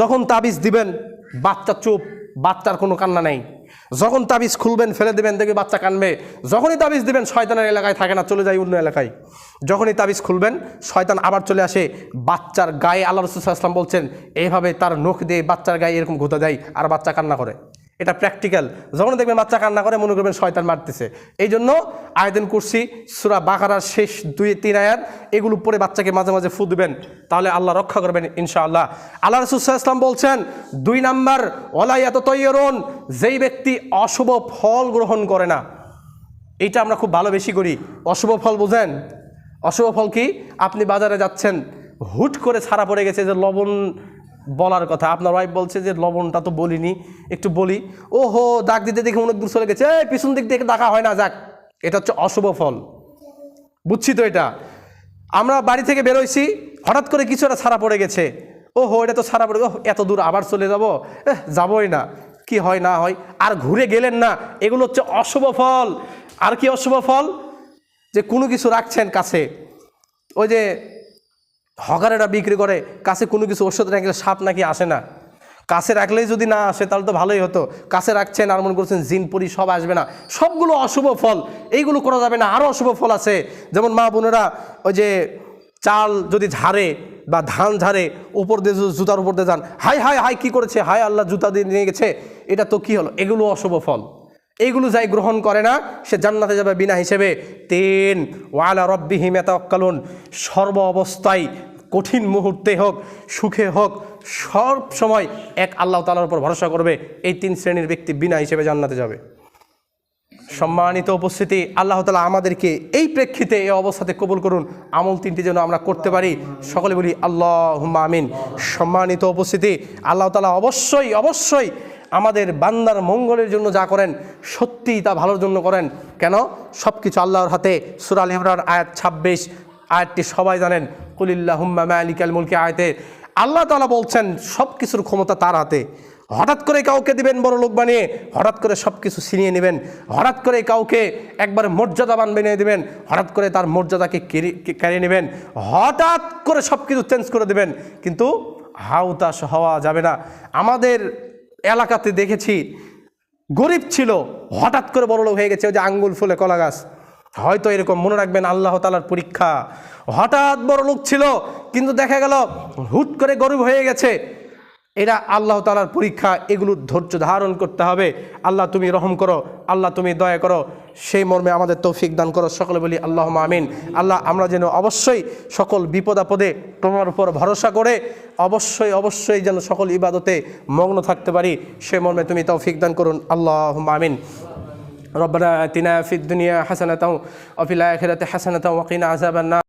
যখন তাবিজ দিবেন, বাচ্চা চুপ, বাচ্চার কোনো কান্না নেই। যখন তাবিজ খুলবেন, ফেলে দেবেন, দেখবে বাচ্চা কানবে। যখনই তাবিজ দিবেন, শয়তানের এলাকায় থাকে না, চলে যায় অন্য এলাকায়। যখনই তাবিজ খুলবেন, শয়তান আবার চলে আসে, বাচ্চার গায়ে আল্লাহ রসুলাম বলছেন, এইভাবে তার নখ দিয়ে বাচ্চার গায়ে এরকম ঘুতে দেয়, আর বাচ্চা কান্না করে। এটা প্র্যাকটিক্যাল যখন দেখবেন বাচ্চা কান্না করে, মনে করবেন শয়তান মারতেছে। এই জন্য আয়দিন করছি সুরা বাকারার শেষ দুই, তিন আয়াত, এগুলো পরে বাচ্চাকে মাঝে মাঝে ফু দিবেন। তাহলে আল্লাহ রক্ষা করবেন ইনশাআল্লাহ। আল্লাহ রসুল্লাহ ইসলাম বলছেন, দুই নাম্বার ওলাইয়াত তৈরন যেই ব্যক্তি অশুভ ফল গ্রহণ করে না, এইটা আমরা খুব ভালো বেশি করি। অশুভ ফল বোঝেন? অশুভ ফল কি? আপনি বাজারে যাচ্ছেন, হুট করে ছাড়া পড়ে গেছে যে লবণ বলার কথা। আপনার ওয়াইফ বলছে যে, লবণটা তো বলিনি, একটু বলি। ও হো ডাক দিতে দেখে অনেক দূর চলে গেছে। এই, পিছন দিক থেকে ডাকা হয় না, যাক, এটা হচ্ছে অশুভ ফল। বুঝছি তো এটা। আমরা বাড়ি থেকে বেরোইছি, হঠাৎ করে কিছু একটা ছাড়া পড়ে গেছে। ও হো এটা তো ছাড়া পড়ে এত দূর আবার চলে যাব? যাবই না। কি হয়, না হয়? আর ঘুরে গেলেন না। এগুলো হচ্ছে অশুভ ফল। আর কি অশুভ ফল? যে কোনো কিছু রাখছেন কাছে। ওই যে হকারেরা বিক্রি করে, কাছে কোনো কিছু ওষুধ রাখলে সাপ নাকি আসে না। কাছে রাখলেই যদি না আসে, তাহলে তো ভালোই হতো। কাছে রাখছেন আর মনে করছেন জিনপুরি সব আসবে না। সবগুলো অশুভ ফল। এইগুলো করা যাবে না আরও অশুভ ফল আছে। যেমন মা বোনেরা ওই যে চাল যদি ঝাড়ে বা ধান ঝাড়ে, উপর দিয়ে জুতার উপর দিয়ে যান হাই হাই হাই কি করেছে? হাই আল্লাহ, জুতা দিয়ে নিয়ে গেছে। এটা তো কি হলো? এগুলো অশুভ ফল। এইগুলো যাই গ্রহণ করে না, সে জান্নাতে যাবে বিনা হিসেবে। তিন, ওয়ালা রব্বিহিম এতাক্কালুন সর্ব অবস্থায় কঠিন মুহূর্তে হোক, সুখে হোক, সব সময় এক আল্লাহ তালার উপর ভরসা করবে, এই তিন শ্রেণির ব্যক্তি বিনা হিসেবে জান্নাতে যাবে। সম্মানিত উপস্থিতি, আল্লাহ তালা আমাদেরকে এই প্রেক্ষিতে এই অবস্থাতে কবুল করুন, আমল তিনটি যেন আমরা করতে পারি। সকলে বলি আল্লাহ আমিন। সম্মানিত উপস্থিতি, আল্লাহ তালা অবশ্যই অবশ্যই আমাদের বান্দার মঙ্গলের জন্য যা করেন সত্যি তা ভালোর জন্য করেন। কেন? সব কিছু আল্লাহর হাতে। সুরাল ইমরান, আয়াত ছাব্বিশ। আয়াতটি সবাই জানেন। কুলিল্লাহুম্মা মালিকাল মুলকি আয়াতে। আল্লাহ তালা বলছেন সব কিছুর ক্ষমতা তার হাতে। হঠাৎ করে কাউকে দিবেন বড় লোক বানিয়ে, হঠাৎ করে সব কিছু ছিনিয়ে নেবেন। হঠাৎ করে কাউকে একবারে মর্যাদাবান বানিয়ে দেবেন। হঠাৎ করে তার মর্যাদাকে কেড়ে কেড়ে নেবেন। হঠাৎ করে সব কিছু চেঞ্জ করে দেবেন। কিন্তু হাউতাস হওয়া যাবে না। আমাদের এলাকাতে দেখেছি, গরিব ছিল, হঠাৎ করে বড়লোক হয়ে গেছে যে আঙ্গুল ফুলে কলা গাছ। হয়তো এরকম মনে রাখবেন আল্লাহ তালার পরীক্ষা। হঠাৎ বড় লোক ছিল, কিন্তু দেখা গেল হুট করে গরিব হয়ে গেছে। এরা আল্লাহ তালার পরীক্ষা এগুলো ধৈর্য ধারণ করতে হবে আল্লাহ তুমি রহম করো আল্লাহ তুমি দয়া করো সেই মর্মে আমাদের তৌফিক দান করো সকলে বলি আল্লাহ আমিন আল্লাহ আমরা যেন অবশ্যই সকল বিপদ আপদে তোমার উপর ভরসা করে অবশ্যই অবশ্যই যেন সকল ইবাদতে মগ্ন থাকতে পারি সে মর্মে তুমি তৌফিক দান করুন আল্লাহ আমিন ربنا اتنا في الدنيا حسنه وفي الاخره حسنه وقنا عذاب النار